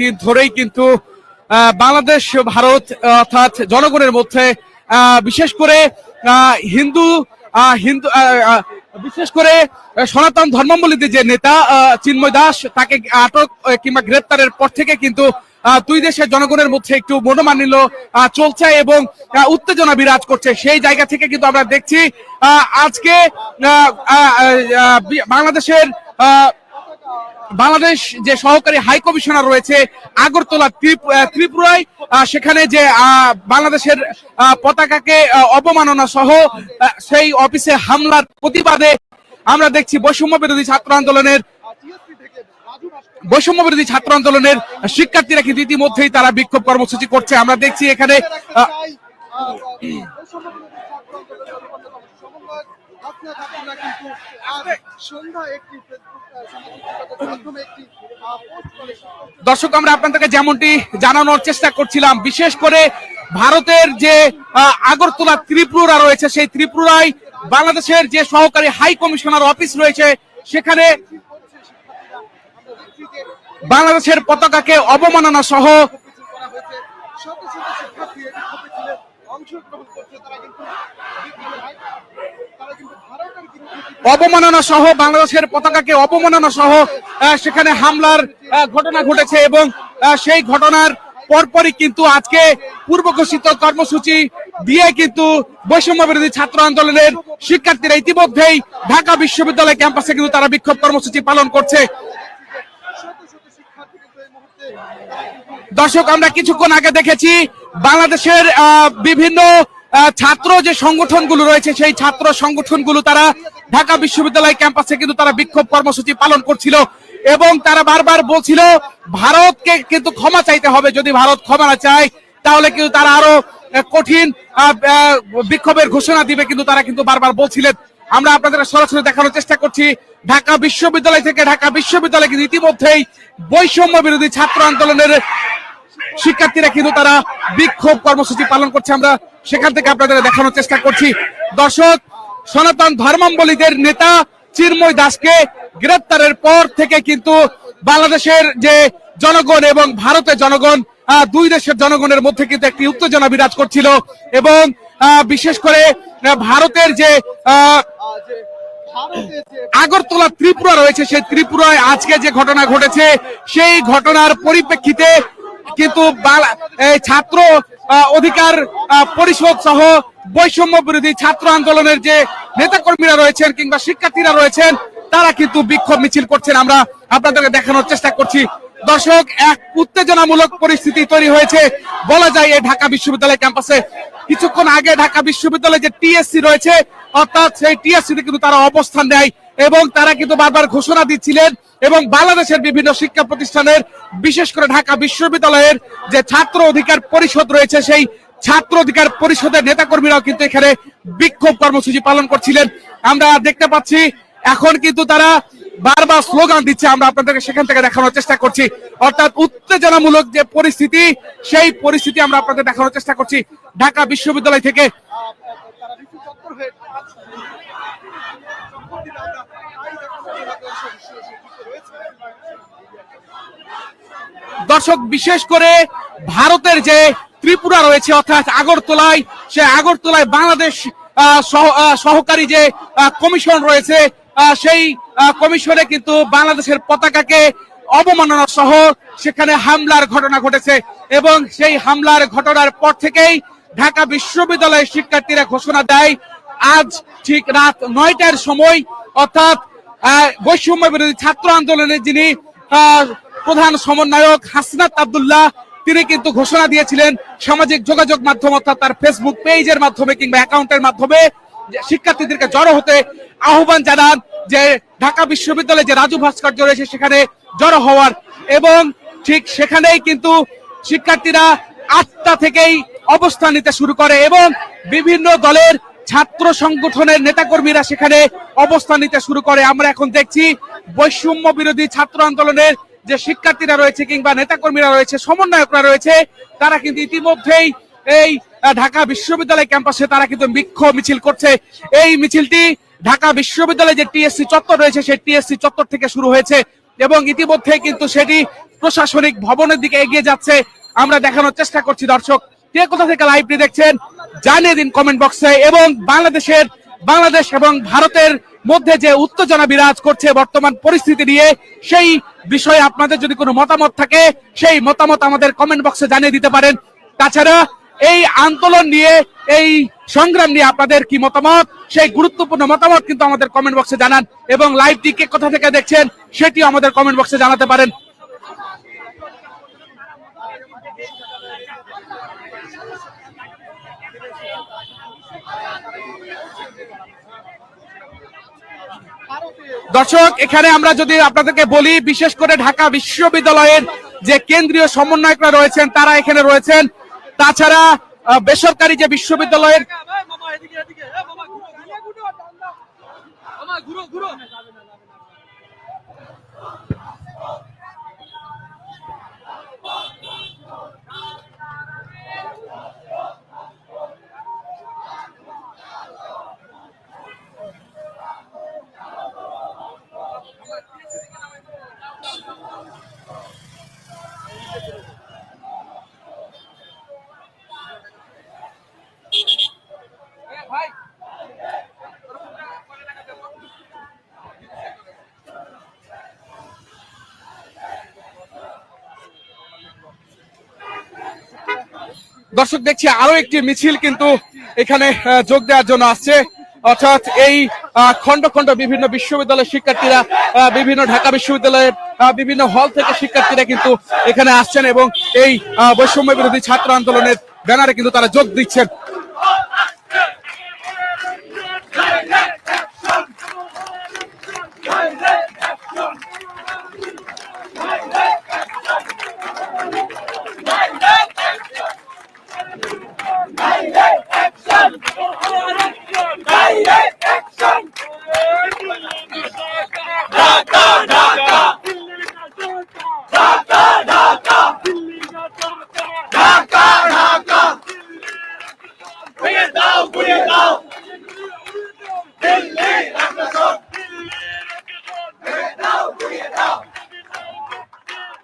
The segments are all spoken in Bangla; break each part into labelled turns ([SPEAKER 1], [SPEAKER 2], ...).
[SPEAKER 1] দিন ধরেই কিন্তু বাংলাদেশ ভারত অর্থাৎ জনগণের মধ্যে বিশেষ করে হিন্দু হিন্দু বিশেষ করে সনাতন ধর্মাবলীতে যে নেতা চিন্ময় দাস তাকে আটক কিংবা গ্রেপ্তারের পর থেকে কিন্তু দুই দেশের জনগণের মধ্যে একটু মনোমানিল চলছে এবং উত্তেজনা বিরাজ করছে সেই জায়গা থেকে কিন্তু আমরা দেখছি আজকে বাংলাদেশের বাংলাদেশ যে সহকারী হাই কমিশনার রয়েছে আগরতলা ত্রিপুরায় সেখানে যে বাংলাদেশের পতাকাকে অবমাননা সহ সেই অফিসে হামলার প্রতিবাদে আমরা দেখছি বৈষম্য বিরোধী ছাত্র আন্দোলনের বৈষম্য বিরোধী ছাত্র আন্দোলনের শিক্ষার্থীরা কিন্তু ইতিমধ্যেই তারা বিক্ষোভ কর্মসূচি করছে আমরা দেখছি এখানে আপনার আপনারা কিন্তু আর সন্ধ্যা একটি দর্শক আমরা আপনাদেরকে যেমনটি জানানোর চেষ্টা করছিলাম বিশেষ করে ভারতের যে আগরতলা ত্রিপুরা রয়েছে সেই ত্রিপুরায় বাংলাদেশের যে সহকারী হাই কমিশনার অফিস রয়েছে সেখানে বাংলাদেশের পতাকাকে অবমাননা সহ অংশগ্রহণ করছে তারা কিন্তু অবমাননা সহ বাংলাদেশের পতাকাকে অবমাননা সহ সেখানে হামলার ঘটনা ঘটেছে এবং সেই ঘটনার পরপরই কিন্তু আজকে পূর্ব ঘোষিত কর্মসূচি দিয়ে কিন্তু বৈষম্য বিরোধী ছাত্র আন্দোলনের শিক্ষার্থীরা ইতিমধ্যেই ঢাকা বিশ্ববিদ্যালয় ক্যাম্পাসে কিন্তু তারা বিক্ষোভ কর্মসূচি পালন করছে দর্শক আমরা কিছুক্ষণ আগে দেখেছি বাংলাদেশের বিভিন্ন ছাত্র যে সংগঠনগুলো রয়েছে সেই ছাত্র সংগঠনগুলো তারা ঢাকা বিশ্ববিদ্যালয় ক্যাম্পাসে কিন্তু তারা বিক্ষোভ কর্মসূচি পালন করছিল এবং তারা বারবার বলছিল ভারতকে কিন্তু ক্ষমা চাইতে হবে যদি ভারত ক্ষমা না চায় তাহলে কিন্তু তারা আরো কঠিন বিক্ষোভের ঘোষণা দিবে কিন্তু তারা কিন্তু বারবার বলছিলেন আমরা আপনাদের সরাসরি দেখানোর চেষ্টা করছি ঢাকা বিশ্ববিদ্যালয় থেকে ঢাকা বিশ্ববিদ্যালয় কিন্তু ইতিমধ্যেই বৈষম্য বিরোধী ছাত্র আন্দোলনের শিক্ষার্থীরা কিন্তু তারা বিক্ষোভ কর্মসূচি পালন করছে আমরা সেখান থেকে আপনাদের দেখানোর চেষ্টা করছি দর্শক সনাতন ধর্মাবলীদের নেতা চিন্ময় দাসকে গ্রেপ্তারের পর থেকে কিন্তু বাংলাদেশের যে জনগণ এবং ভারতের জনগণ দুই দেশের জনগণের মধ্যে কিন্তু একটি উত্তেজনা বিরাজ করছিল এবং বিশেষ করে ভারতের যে আগরতলা ত্রিপুরা রয়েছে সেই ত্রিপুরায় আজকে যে ঘটনা ঘটেছে সেই ঘটনার পরিপ্রেক্ষিতে কিন্তু ছাত্র অধিকার পরিষদ সহ বৈষম্য বিরোধী ছাত্র আন্দোলনের যে নেতাকর্মীরা রয়েছেন কিংবা শিক্ষার্থীরা রয়েছেন তারা কিন্তু বিক্ষোভ মিছিল করছেন আমরা আপনাদেরকে দেখানোর চেষ্টা করছি দর্শক এক উত্তেজনামূলক পরিস্থিতি তৈরি হয়েছে বলা যায় এই ঢাকা বিশ্ববিদ্যালয় ক্যাম্পাসে কিছুক্ষণ আগে ঢাকা বিশ্ববিদ্যালয়ে যে টিএসসি রয়েছে অর্থাৎ সেই টিএসসিতে কিন্তু তারা অবস্থান নেয় এবং তারা কিন্তু বারবার ঘোষণা দিচ্ছিলেন এবং বাংলাদেশের বিভিন্ন শিক্ষা প্রতিষ্ঠানের বিশেষ করে ঢাকা বিশ্ববিদ্যালয়ের যে ছাত্র অধিকার পরিষদ রয়েছে সেই ছাত্র অধিকার পরিষদের নেতাকর্মীরাও কিন্তু এখানে বিক্ষোভ কর্মসূচি পালন করছিলেন আমরা দেখতে পাচ্ছি এখন কিন্তু তারা বারবার স্লোগান দিচ্ছে আমরা আপনাদেরকে সেখান থেকে দেখানোর চেষ্টা করছি অর্থাৎ উত্তেজনামূলক যে পরিস্থিতি সেই পরিস্থিতি আমরা আপনাদের দেখানোর চেষ্টা করছি ঢাকা বিশ্ববিদ্যালয় থেকে দর্শক বিশেষ করে ভারতের যে ত্রিপুরা রয়েছে অর্থাৎ আগরতলায় সে আগরতলায় বাংলাদেশ সহকারী যে কমিশন রয়েছে সেই কমিশনে কিন্তু বাংলাদেশের পতাকাকে অবমাননা সহ সেখানে হামলার ঘটনা ঘটেছে এবং সেই হামলার ঘটনার পর থেকেই ঢাকা বিশ্ববিদ্যালয়ের শিক্ষার্থীরা ঘোষণা দেয় আজ ঠিক রাত নয়টার সময় অর্থাৎ বৈষম্য বিরোধী ছাত্র আন্দোলনের যিনি প্রধান সমন্বয়ক হাসনাত আবদুল্লাহ তিনি কিন্তু ঘোষণা দিয়েছিলেন সামাজিক যোগাযোগ মাধ্যম অর্থাৎ তার ফেসবুক পেজের মাধ্যমে কিংবা অ্যাকাউন্টের মাধ্যমে শিক্ষার্থীদেরকে জড়ো হতে আহ্বান জানান যে ঢাকা বিশ্ববিদ্যালয়ে যে রাজু ভাস্কর্য রয়েছে সেখানে জড়ো হওয়ার এবং ঠিক সেখানেই কিন্তু শিক্ষার্থীরা আটটা থেকেই অবস্থান নিতে শুরু করে এবং বিভিন্ন দলের ছাত্র সংগঠনের নেতাকর্মীরা সেখানে অবস্থান নিতে শুরু করে আমরা এখন দেখছি বৈষম্য বিরোধী ছাত্র আন্দোলনের যে শিক্ষার্থীরা রয়েছে কিংবা নেতাকর্মীরা রয়েছে সমন্বয়করা রয়েছে তারা কিন্তু ইতিমধ্যেই এই ঢাকা বিশ্ববিদ্যালয় ক্যাম্পাসে তারা কিন্তু বিক্ষোভ মিছিল করছে এই মিছিলটি ঢাকা বিশ্ববিদ্যালয়ে যে টিএসসি চত্বর রয়েছে সেই টিএসসি চত্বর থেকে শুরু হয়েছে এবং ইতিমধ্যে কিন্তু সেটি প্রশাসনিক ভবনের দিকে এগিয়ে যাচ্ছে আমরা দেখানোর চেষ্টা করছি দর্শক কে কোথা থেকে লাইভটি দেখছেন জানিয়ে দিন কমেন্ট বক্সে এবং বাংলাদেশের বাংলাদেশ এবং ভারতের মধ্যে যে উত্তেজনা বিরাজ করছে বর্তমান পরিস্থিতি নিয়ে সেই বিষয়ে আপনাদের যদি কোনো মতামত থাকে সেই মতামত আমাদের কমেন্ট বক্সে জানিয়ে দিতে পারেন তাছাড়া এই আন্দোলন নিয়ে এই সংগ্রাম নিয়ে আপনাদের কি মতামত সেই গুরুত্বপূর্ণ মতামত কিন্তু আমাদের কমেন্ট বক্সে জানান এবং লাইভটি কে কোথা থেকে দেখছেন সেটিও আমাদের কমেন্ট বক্সে জানাতে পারেন দর্শক এখানে আমরা যদি আপনাদেরকে বলি বিশেষ করে ঢাকা বিশ্ববিদ্যালয়ের যে কেন্দ্রীয় সমন্বয়করা রয়েছেন তারা এখানে রয়েছেন তাছাড়া বেসরকারি যে বিশ্ববিদ্যালয়ের দর্শক দেখছি আরো একটি মিছিল কিন্তু এখানে যোগ দেওয়ার জন্য আসছে অর্থাৎ এই খন্ড খন্ড বিভিন্ন বিশ্ববিদ্যালয়ের শিক্ষার্থীরা বিভিন্ন ঢাকা বিশ্ববিদ্যালয়ের বিভিন্ন হল থেকে শিক্ষার্থীরা কিন্তু এখানে আসছেন এবং এই বৈষম্য বিরোধী ছাত্র আন্দোলনের ব্যানারে কিন্তু তারা যোগ দিচ্ছেন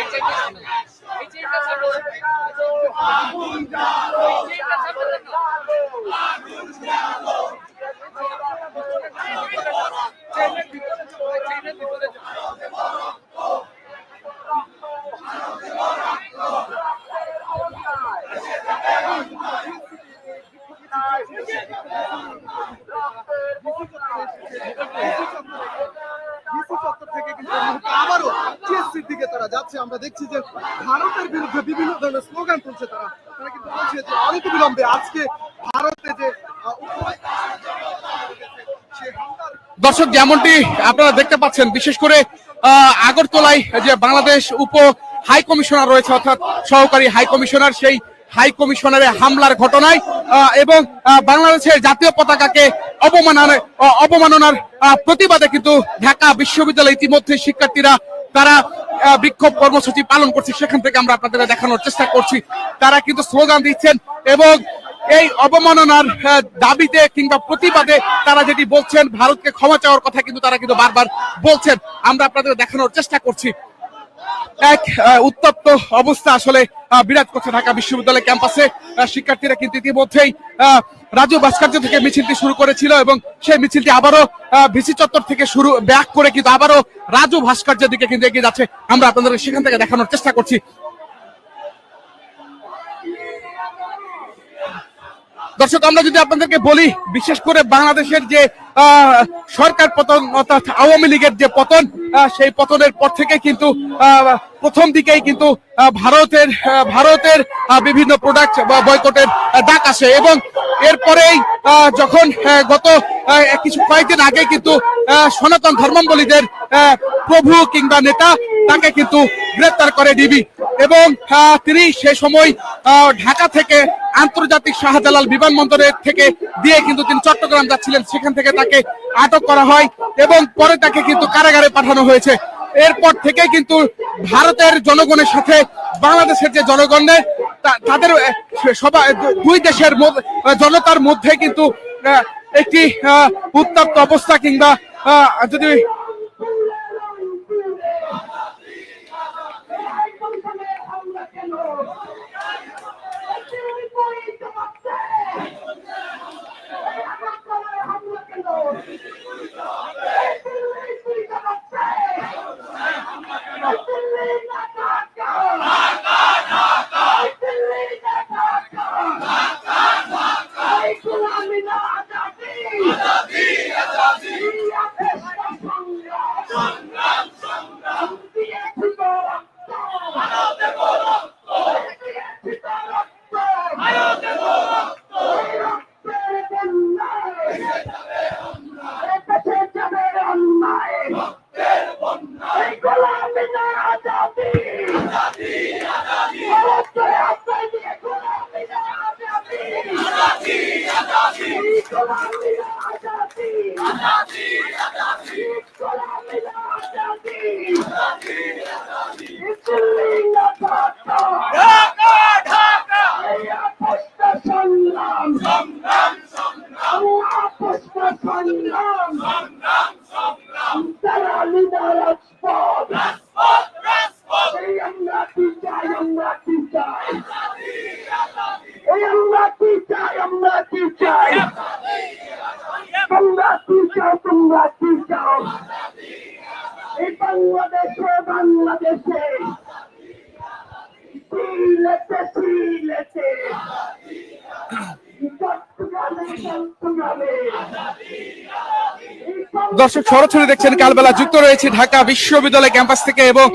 [SPEAKER 1] এই চেয়ারটা ছাড়ো এই চেয়ারটা ছাড়ো আমরা দেখছি যে ভারতের বিরুদ্ধে বিভিন্ন ধরনের স্লোগান তুলছে তারা তারা কিন্তু বলছে যে অনেক বিলম্বে আজকে ভারতে যে দর্শক যেমনটি আপনারা দেখতে পাচ্ছেন বিশেষ করে আগরতলায় যে বাংলাদেশ উপ হাই কমিশনার রয়েছে অর্থাৎ সহকারী হাই কমিশনার সেই হাই কমিশনারের হামলার ঘটনায় এবং বাংলাদেশের জাতীয় পতাকাকে অবমাননার অবমাননার প্রতিবাদে কিন্তু ঢাকা বিশ্ববিদ্যালয় ইতিমধ্যে শিক্ষার্থীরা তারা বিক্ষোভ কর্মসূচি পালন করছে সেখান থেকে আমরা আপনাদের দেখানোর চেষ্টা করছি তারা কিন্তু স্লোগান দিচ্ছেন এবং এই অবমাননার দাবিতে কিংবা প্রতিবাদে তারা যেটি বলছেন ভারতকে ক্ষমা চাওয়ার কথা কিন্তু তারা কিন্তু বারবার বলছেন আমরা আপনাদের দেখানোর চেষ্টা করছি এক উত্তপ্ত অবস্থা আসলে বিরাজ করছে ঢাকা বিশ্ববিদ্যালয় ক্যাম্পাসে শিক্ষার্থীরা কিন্তু ইতিমধ্যেই রাজু ভাস্কর্য থেকে মিছিলটি শুরু করেছিল এবং সেই মিছিলটি আবারও ভিসি চত্বর থেকে শুরু ব্যাক করে কিন্তু আবারও রাজু ভাস্কর্যের দিকে কিন্তু এগিয়ে যাচ্ছে আমরা আপনাদের সেখান থেকে দেখানোর চেষ্টা করছি দর্শক আমরা যদি আপনাদেরকে বলি বিশেষ করে বাংলাদেশের যে সরকার পতন অর্থাৎ আওয়ামী লীগের যে পতন সেই পতনের পর থেকে কিন্তু প্রথম দিকেই কিন্তু ভারতের ভারতের বিভিন্ন প্রোডাক্ট বা বয়কটের ডাক আসে এবং এরপরেই যখন গত কিছু কয়েকদিন আগে কিন্তু সনাতন ধর্মাবলীদের প্রভু কিংবা নেতা তাকে কিন্তু গ্রেপ্তার করে ডিবি এবং তিনি সে সময় ঢাকা থেকে আন্তর্জাতিক শাহজালাল বিমানবন্দরের থেকে দিয়ে কিন্তু তিনি চট্টগ্রাম যাচ্ছিলেন সেখান থেকে তাকে আটক করা হয় এবং পরে তাকে কিন্তু কারাগারে পাঠানো হয়েছে এরপর থেকে কিন্তু ভারতের জনগণের সাথে বাংলাদেশের যে জনগণের তাদের সবাই দুই দেশের জনতার মধ্যে কিন্তু একটি উত্তপ্ত অবস্থা কিংবা যদি আজাদি আজাদি দর্শক সরাসরি দেখছেন কালবেলা যুক্ত রয়েছে ঢাকা বিশ্ববিদ্যালয় ক্যাম্পাস থেকে এবং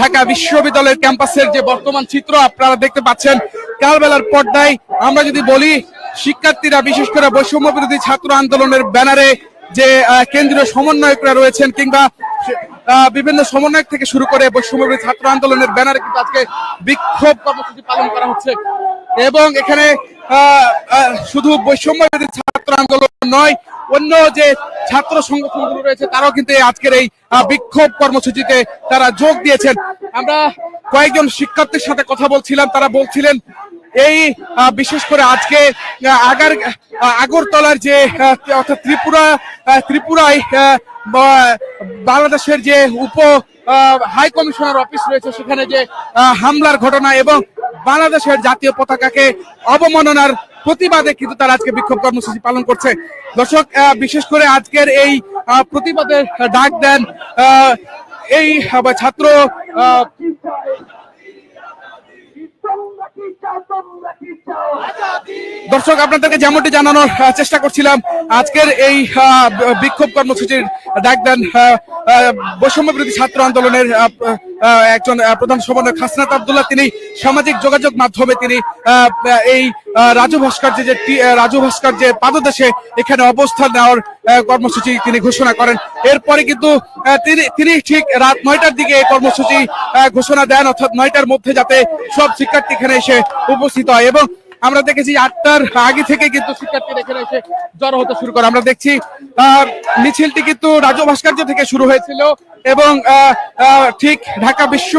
[SPEAKER 1] ঢাকা বিশ্ববিদ্যালয়ের ক্যাম্পাসের যে বর্তমান চিত্র আপনারা দেখতে পাচ্ছেন কালবেলার পর্দায় আমরা যদি বলি শিক্ষার্থীরা বিশেষ করে বৈষম্য বিরোধী ছাত্র আন্দোলনের ব্যানারে যে কেন্দ্রীয় সমন্বয়করা রয়েছেন কিংবা বিভিন্ন সমন্বয়ক থেকে শুরু করে বিরোধী ছাত্র আন্দোলনের ব্যানারে কিন্তু আজকে বিক্ষোভ কর্মসূচি পালন করা হচ্ছে এবং এখানে শুধু বৈষম্য বিরোধী ছাত্র আন্দোলন নয় অন্য যে ছাত্র সংগঠনগুলো রয়েছে তারাও কিন্তু আজকের এই বিক্ষোভ কর্মসূচিতে তারা যোগ দিয়েছেন আমরা কয়েকজন শিক্ষার্থীর সাথে কথা বলছিলাম তারা বলছিলেন এই বিশেষ করে আজকে আগার আগরতলার যে অর্থাৎ ত্রিপুরা ত্রিপুরায় বাংলাদেশের যে উপ হাই কমিশনার অফিস রয়েছে সেখানে যে হামলার ঘটনা এবং বাংলাদেশের জাতীয় পতাকাকে অবমাননার প্রতিবাদে কিন্তু তারা আজকে বিক্ষোভ কর্মসূচি পালন করছে দর্শক বিশেষ করে আজকের এই প্রতিবাদে ডাক দেন এই ছাত্র দর্শক আপনাদেরকে যেমনটি জানানোর চেষ্টা করছিলাম আজকের এই বিক্ষোভ কর্মসূচির ডাক দেন বৈষম্য বিরোধী ছাত্র আন্দোলনের একজন প্রধান সমন্বয়ক হাসনাত আবদুল্লাহ তিনি সামাজিক যোগাযোগ মাধ্যমে তিনি এই রাজু ভাস্কর যে রাজু ভাস্কর যে পাদদেশে এখানে অবস্থান নেওয়ার কর্মসূচি তিনি ঘোষণা করেন এরপরে কিন্তু তিনি তিনি ঠিক রাত নয়টার দিকে এই কর্মসূচি ঘোষণা দেন অর্থাৎ নয়টার মধ্যে যাতে সব শিক্ষার্থী এখানে এসে উপস্থিত হয় এবং আমরা দেখেছি আটটার আগে থেকে কিন্তু শিক্ষার্থী এখানে এসে জড়ো হতে শুরু করে আমরা দেখছি মিছিলটি কিন্তু রাজ্য ভাস্কর্য থেকে শুরু হয়েছিল এবং ঠিক ঢাকা বিশ্ববিদ্যালয়